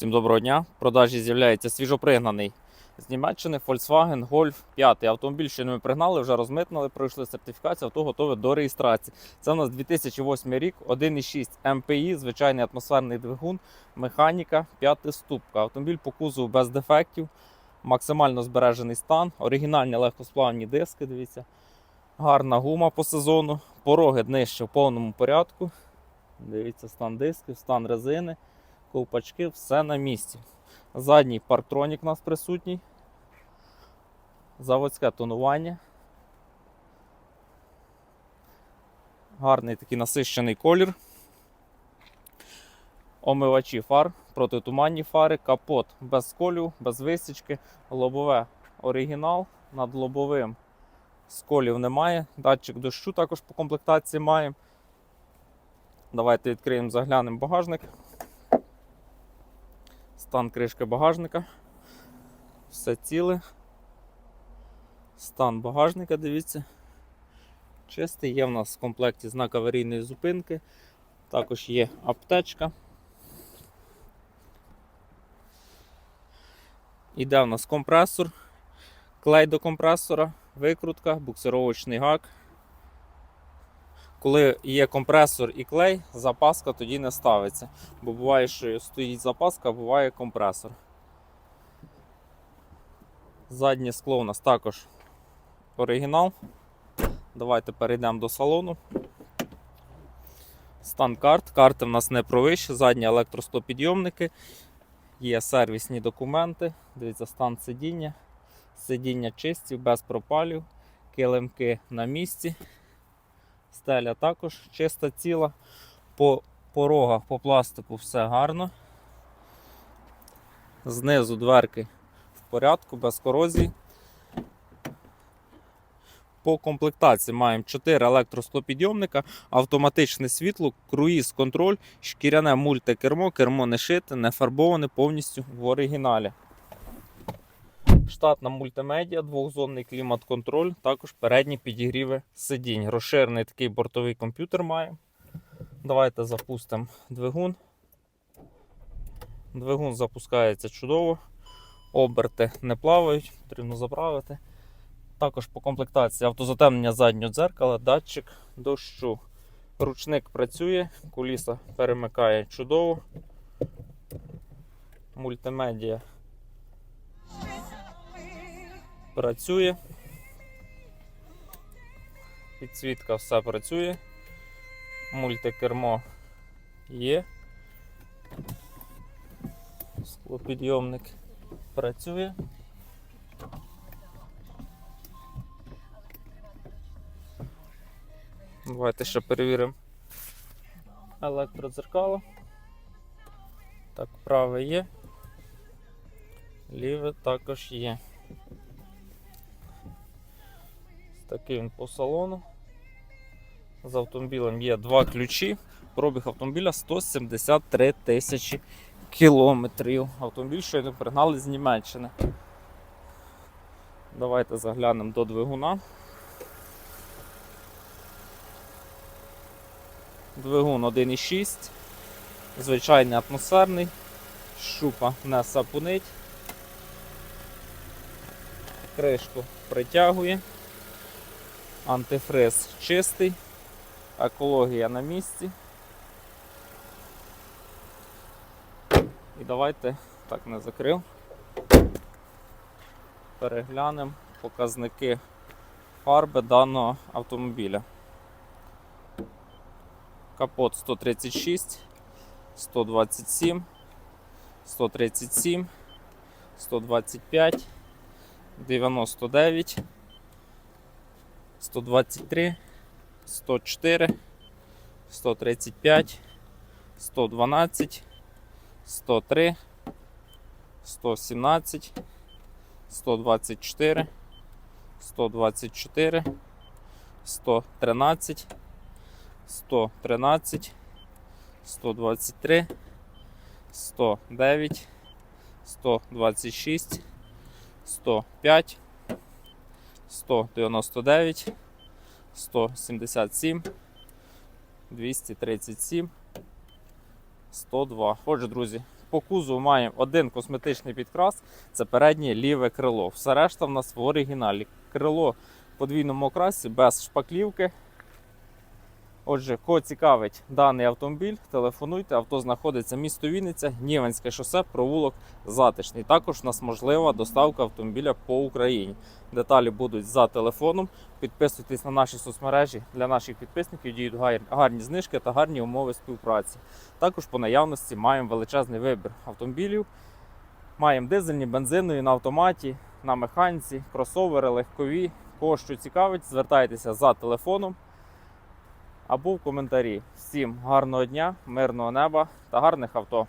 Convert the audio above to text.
Всім доброго дня. В продажі з'являється свіжопригнаний з Німеччини Volkswagen Golf 5. Автомобіль ще ми пригнали, вже розмитнили, пройшли сертифікацію, авто готове до реєстрації. Це у нас 2008 рік, 1,6 МПІ, звичайний атмосферний двигун, механіка, п'ятиступка. Автомобіль по кузову без дефектів, максимально збережений стан, оригінальні легкосплавні диски. Дивіться, гарна гума по сезону, пороги днище в повному порядку. Дивіться, стан дисків, стан резини ковпачки, все на місці. Задній парктронік у нас присутній. Заводське тонування. Гарний такий насищений колір. Омивачі фар, протитуманні фари, капот без сколів, без висічки, лобове оригінал. Над лобовим сколів немає. Датчик дощу також по комплектації маємо. Давайте відкриємо, заглянемо багажник. Стан кришки багажника. Все ціле. Стан багажника, дивіться. Чистий. Є в нас в комплекті знак аварійної зупинки. Також є аптечка. Іде в нас компресор, клей до компресора, викрутка, буксировочний гак. Коли є компресор і клей, запаска тоді не ставиться. Бо буває, що стоїть запаска, а буває компресор. Заднє скло у нас також оригінал. Давайте перейдемо до салону. Стан карт. Карти в нас не провищі, задні електростопідйомники. Є сервісні документи. Дивіться, стан сидіння. Сидіння чисті, без пропалів, килимки на місці. Стеля також чиста ціла. По порогах, по пластику все гарно. Знизу дверки в порядку, без корозії. По комплектації маємо 4 електросклопідйомника, автоматичне світло, круїз контроль, шкіряне мультикермо, кермо не шите, не фарбоване повністю в оригіналі. Штатна мультимедіа, двохзонний клімат-контроль, також передні підігріви сидінь. Розширений такий бортовий комп'ютер має. Давайте запустимо двигун. Двигун запускається чудово. Оберти не плавають, потрібно заправити. Також по комплектації автозатемнення заднього дзеркала, датчик дощу. Ручник працює, куліса перемикає чудово. Мультимедіа працює. Підсвітка все працює. Мультикермо є. Склопідйомник працює. Давайте ще перевіримо електродзеркало. Так, праве є. Ліве також є. Такий він по салону. З автомобілем є два ключі. Пробіг автомобіля 173 тисячі кілометрів. Автомобіль щойно пригнали з Німеччини. Давайте заглянемо до двигуна. Двигун 1,6, звичайний атмосферний, шупа не сапунить, кришку притягує. Антифриз чистий, екологія на місці. І давайте, так не закрив, переглянемо показники фарби даного автомобіля. Капот 136, 127, 137, 125, 99. 123, 104, 135, 112, 103, 117, 124, 124, 113, 113, 123, 109, 126, 105, 199, 177, 237, 102. Отже, друзі, По кузову маємо один косметичний підкрас, це переднє ліве крило. Все решта в нас в оригіналі. Крило в подвійному окрасі без шпаклівки. Отже, кого цікавить даний автомобіль, телефонуйте. Авто знаходиться місто Вінниця, Нівенське шосе, провулок Затишний. Також у нас можлива доставка автомобіля по Україні. Деталі будуть за телефоном. Підписуйтесь на наші соцмережі. Для наших підписників діють гарні знижки та гарні умови співпраці. Також по наявності маємо величезний вибір автомобілів. Маємо дизельні, бензинові на автоматі, на механіці, кросовери, легкові. Кого що цікавить, звертайтеся за телефоном або в коментарі. Всім гарного дня, мирного неба та гарних авто.